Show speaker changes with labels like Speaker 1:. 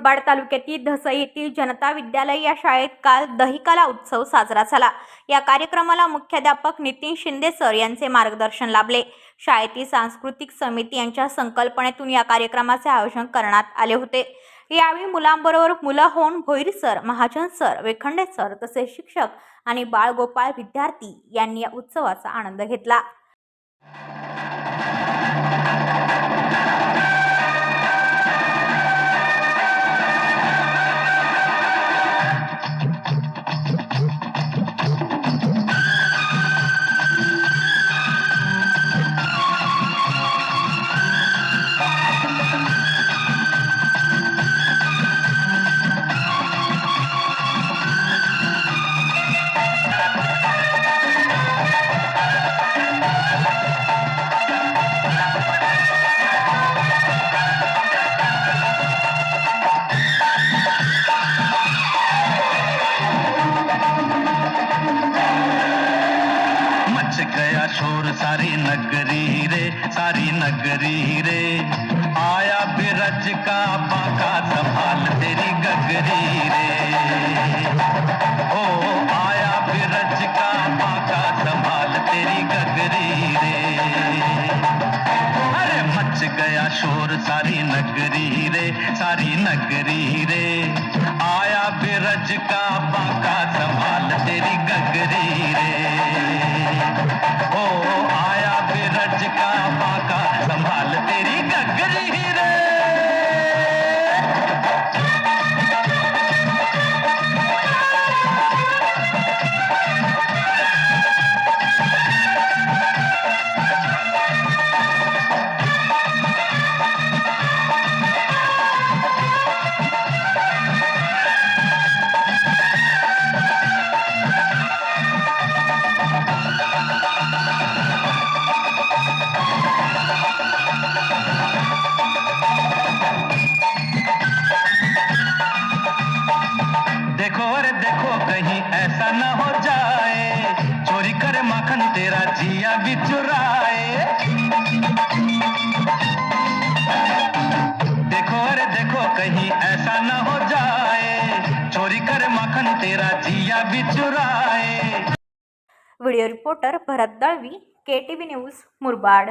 Speaker 1: मुरबाड तालुक्यातील धसई येथील जनता विद्यालय या शाळेत काल दहिकला उत्सव साजरा झाला. या कार्यक्रमाला मुख्याध्यापक नितीन शिंदे सर यांचे मार्गदर्शन लाभले. शाळेतील सांस्कृतिक समिती यांच्या संकल्पनेतून या कार्यक्रमाचे आयोजन करण्यात आले होते. यावेळी मुलांबरोबर मुलं होऊन Bhoir sir Mahajan sir Vekhande sir तसेच शिक्षक आणि बाळगोपाळ विद्यार्थी यांनी या उत्सवाचा आनंद घेतला.
Speaker 2: शोर सारी नगरी रे सारी नगरी रे आया बिरज का बाका, संभाल तेरी गगरी रे ओ, आया बिरज का बाका, संभाल तेरी गगरी रे अरे मच गया शोर, सारी नगरी रे सारी नगरी रे आया बिरज का बाका कहीं ऐसा न हो जाए। चोरी करे माखन तेरा जिया भी चुराए देखो, अरे देखो, कहीं ऐसा न हो जाए। चोरी करे माखन तेरा जिया भी चुराए
Speaker 1: व्हिडिओ रिपोर्टर भरत दळवी के टी न्यूज़ मुरबाड।